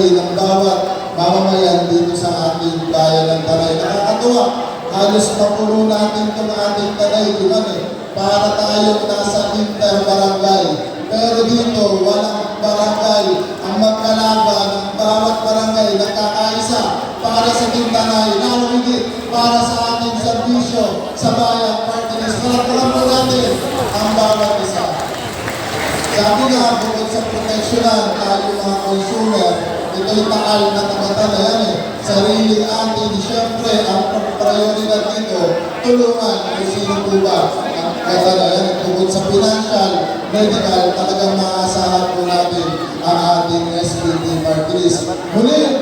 kamustahin ang bawat mamamayan dito sa ating bayan ng Tanay. Nakakatuwa, halos mapuno natin itong ating Tanay, di ba eh? Para tayong nasa inter-barangay. Pero dito, walang barangay ang magkalaban ng bawat barangay nagkakaisa para sa Tintanay, lalo higit para sa ating serbisyo sa bayan partners. Palagpagan po natin ang bawat isa. Sabi nga, bukod sa proteksyonan tayo mga consumer, ito'y taal na tagatan na yan eh. Sarili atin, siyempre, ang prioridad dito, tulungan kung sino po ba ang kata na yan. Bukod sa financial, medical, talagang maasahan po natin ang ating SPP Party List. Muli,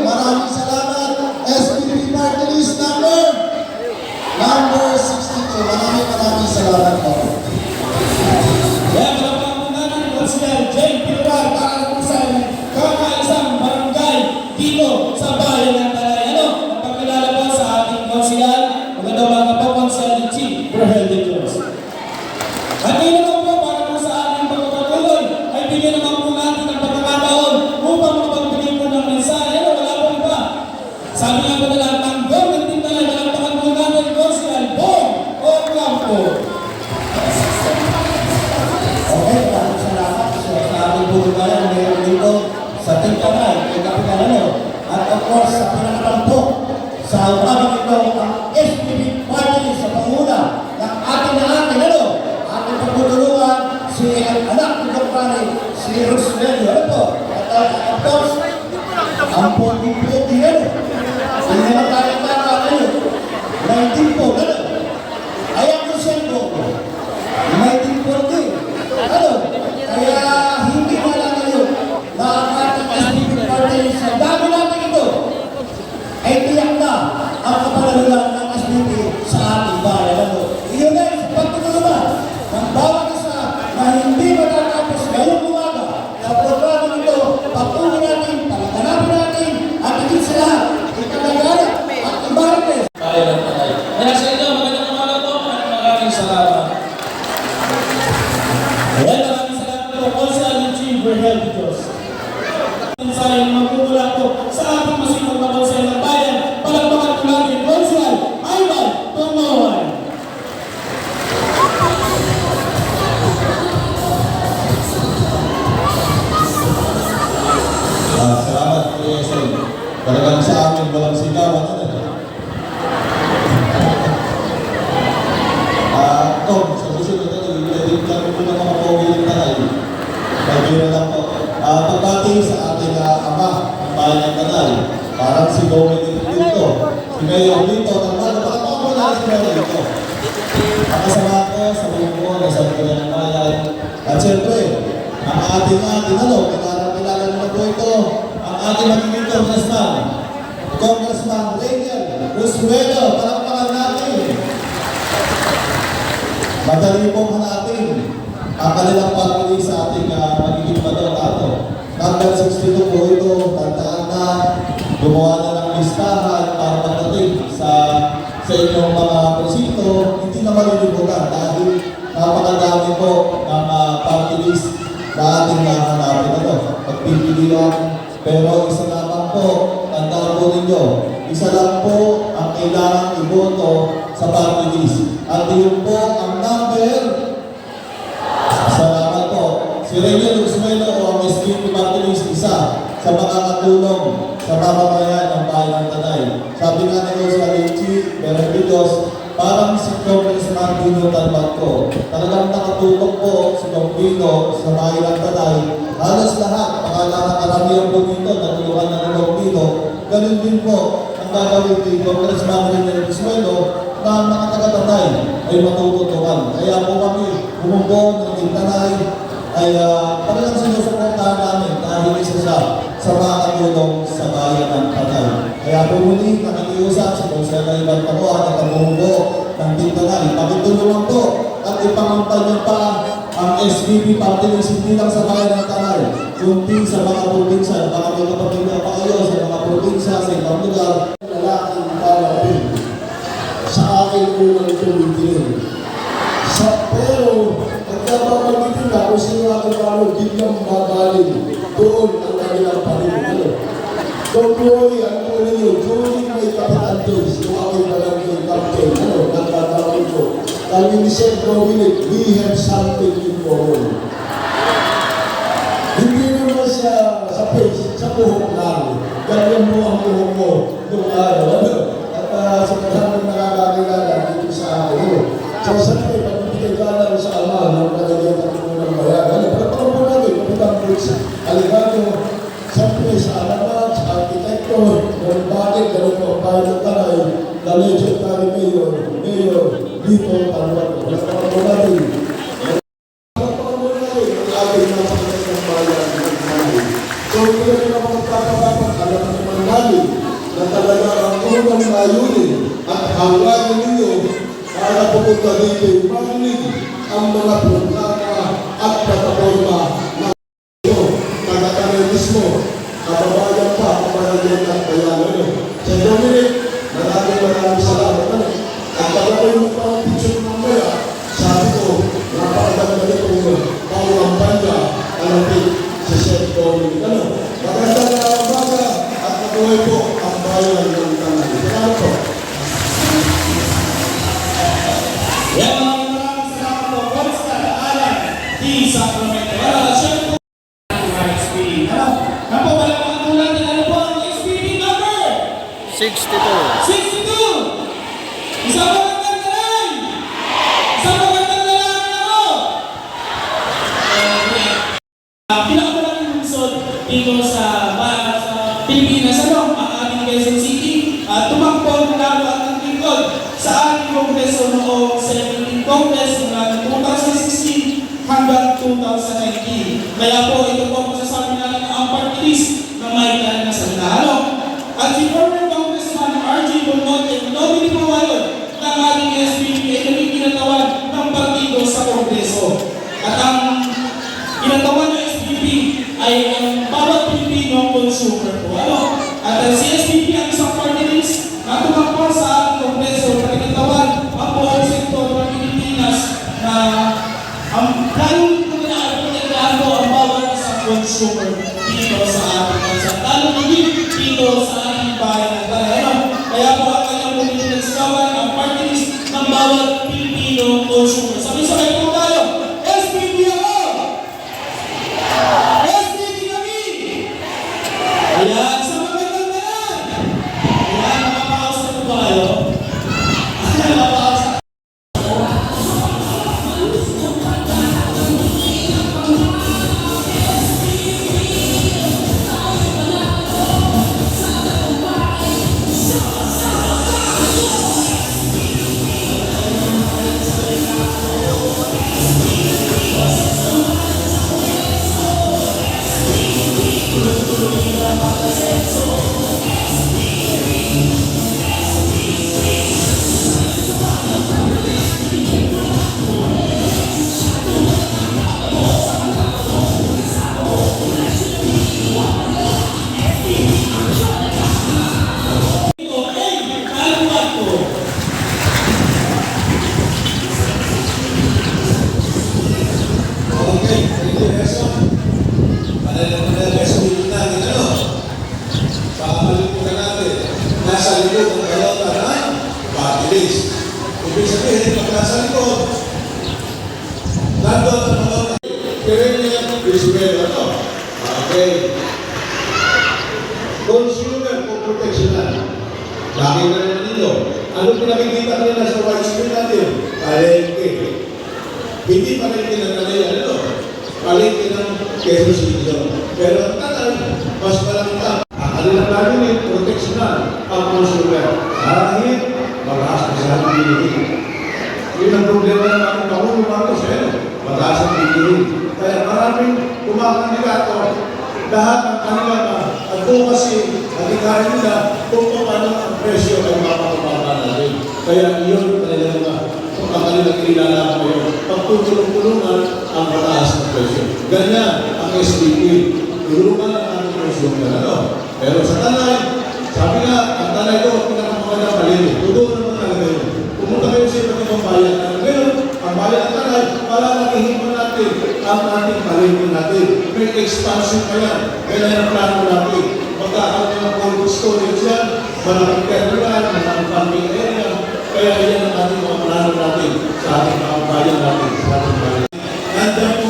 Rosemary, ano po. At uh, of course, ang puti-puti Ah, pagbati sa ating ah, ama, ang bayan ng. Parang si Dominic dito. Si Mayor dito, tanda, mga po natin si Mayor dito. Ang kasama ko sa buong na sa mga ng bayan. At siyempre, ang ating ating ano, kinarapilala nyo na po ito, ang ating magiging congressman, Congressman Rainier Rosuelo, palakpakan natin. Madali pong hanapin ang kanilang pamili sa ating uh. 62 po ito, tandaan na gumawa na ng listahan para pagdating sa sa inyong mga presinto, hindi na malilimutan dahil napakadami po ng uh, party list na ating nahanapin ito. Pagpipili lang, pero isa lamang po, tandaan po ninyo, isa lang po ang kailangan iboto sa party list. At yun po ang number Salamat po. Si Rene Luxmelo o ang Party List isa sa makakatulong sa mamamayan ng bayan ng Tanay. Sabi nga nito sa Alichi, Benevidos, parang si Congressman Dino Talbacco. Talagang nakatutok po si Dombino sa bayan ng Tanay. Halos lahat, pakala karamihan po dito, natulungan na ni Dombino. Ganun din po ang gagawin ni Congressman Rene Luxmelo na mga taga-Tanay ay matututukan. Kaya po kami bumubuo ng Tintanay ay uh, talagang sinusuportahan namin dahil isa siya sa mga katulong sa bayan ng Tanay. Kaya po muli nakikiusap sa Konsela Ibang Pakuan at ang bumubuo ng Tintanay. Pakitulungan po at ipangampanya pa ang SBB Party List hindi lang sa bayan ng Tanay, kundi sa mga probinsya. Baka may kapatid pa kayo sa mga probinsya, sa ibang lugar. Sa sa buhok lang. Ganyan mo ang buhok mo nung araw. Ano? At uh, sa maraming nakakakilala dito sa akin. Ano? So sa akin, pagbibigay ka lang sa ama ng kalagyan ng unang bayan. Ano? Pero paano po natin, kapitang Brooks, aligado, siyempre sa alamat, sa arkitekto, ng bakit, ganun po ang bayan ng Tanay, na legendary mayor, mayor, dito, Tanwag. Wala pa po natin. 62. 62! Isang magandang galang! Isang magandang galang ako! Uh, dito sa, ba- sa Pilipinas, ano, ang ating Quezon City, at tumakbo ng lalo at ng sa ating kongreso noong 17th Congress mula 2016 hanggang 2019. Kaya po, ito po masasabi natin na ang party list ng may consumer dito sa ating bansa. Lalo higit dito sa ating bayan Nasa likod ng Toyota na party list. Ibig sabihin, pag nasa likod, nandun ang Toyota. Perennial Isabel, ano? Okay. Consumer for protection na. Lagi na rin ninyo. Ano pinakikita nila sa white screen natin? Palengke. Hindi palengke ng Tanay, ano? Palengke ng Quezon City. Pero ang Tanay, mas malaki kanilang layunin, proteksyonan ang consumer. Dahil, malakas na sa bilihin. Yun ang problema ng ating Pangulo Marcos, eh. Mataas ang bilihin. Kaya maraming kumakandidato, lahat ng kanilang uh, advocacy, adhikari nila kung paano ang presyo ay mapapababa natin. Kaya iyon kanilang mga ang kanilang kinalaman ngayon. Pagtutulong-tulungan ang mataas na presyo. Ganyan ang SPP. Tulungan consumer. Ano? Pero sa tanay, sabi nga, ang tanay ko, pinakamagandang paligid. Totoo naman talaga yun. Pumunta kayo sa iba't ibang bayan. Ngayon, ang bayan ng Tanay, palalakihin pa natin ang ating palengke natin. May expansion pa yan. Kailan ang plano natin? Magkakaroon ng cold storage yan, malaking terminal, malaking parking area. Kaya yan ang ating mga plano natin sa ating mga bayan natin, sa ating bayan. Nandiyan po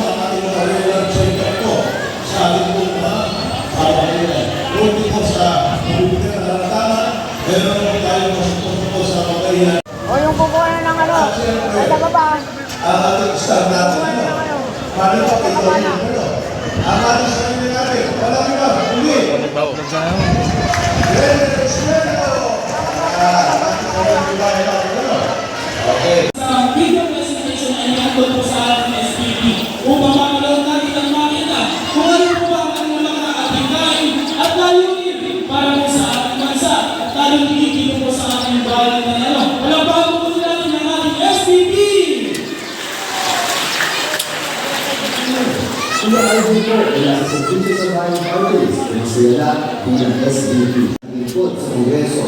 SPP! Inaayos ko mula sa Servicio sa Bayan Parties ng sila bilang SBP. Lingkod sa Kongreso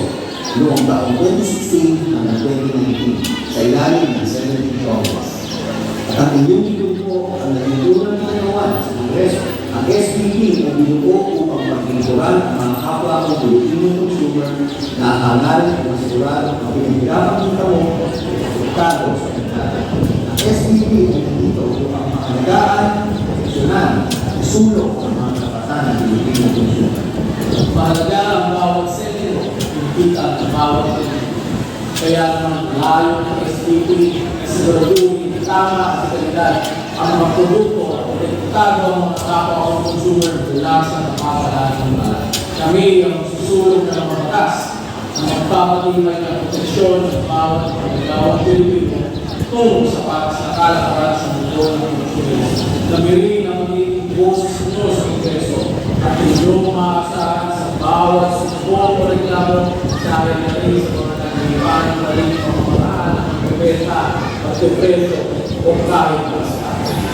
noong taong 2016 hanggang 2019 sa ilalim ng Senate Congress. At ang inyong ginupo ang nagtutulong ng ginawan sa Kongreso. Ang SBP ay binuo upang maglingkuran ang mga kapwa ko Pilipino consumer na hangal at masiguran ang pinaghirapan ng tamo at resultado sa pagkakata. Ang SBP ay nandito upang makalagaan, proteksyonan, at isulong ang mga karapatan ng Pilipino consumer. Mahalaga ang bawat sentro, hindi ang bawat sentro. Kaya naman layo ng SPP siguraduhin tama at kalidad ang mga produkto at protektado ang mga kapwa o consumer mula sa napapalahan ng bayan. Kami ang susulong ng mga batas na magpapatibay ng proteksyon ng bawat pagkawang Pilipino tungo sa para sa mundo ng consumer. Kami rin ang magiging boses nyo sa Kongreso at inyong maaasahan sa bawat sumbong o reklamo sa akin na rin sa mga nangyayapan ng mali ng pamamaraan ng pagpapenta, pagpepreso o kahit basta.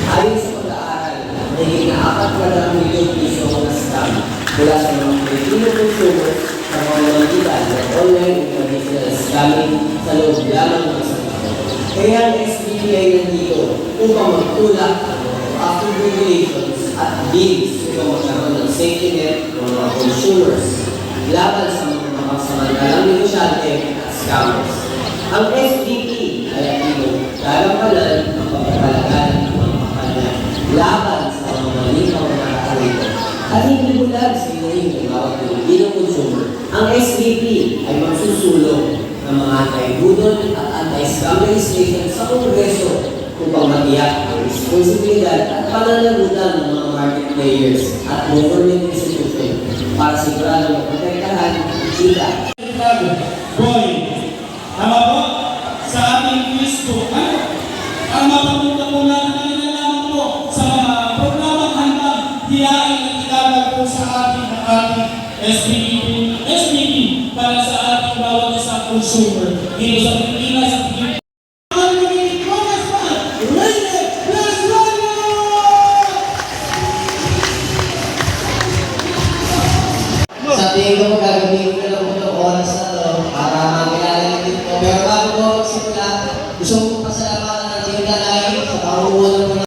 Ayon sa pag-aaral, naging na 4 milyong piso ang scam mula sa mga Filipino consumers sa mga mamamagitan ng online and traditional scamming sa loob lamang ng isang taon. Kaya ang SBP ay nandito upang magtulak ng mga proactive regulations at bills upang magkaroon ng safety net ng mga consumers laban sa mga makasamantalang negosyante at scammers. Ang SBP ay aktibo gagampanan ang pagpapalagan ng mga kampanya laban sa mga maling pamamaraan at hindi bulag sa inuhin ng bawat Pilipino consumer. Ang SBP ay magsusulong ng mga anti-budol at anti-scam legislation sa Kongreso upang matiyak ang responsibilidad at pananagutan ng mga market players at government institution para siguradong maprotektahan ang kita Boy, tama po? Sa ating Facebook, ano? Ang mapapunta po na nilalaman po sa mga programang handang hiyain at ilalag po sa ating ng ating SBP, SBP para sa ating bawat isang consumer dito sa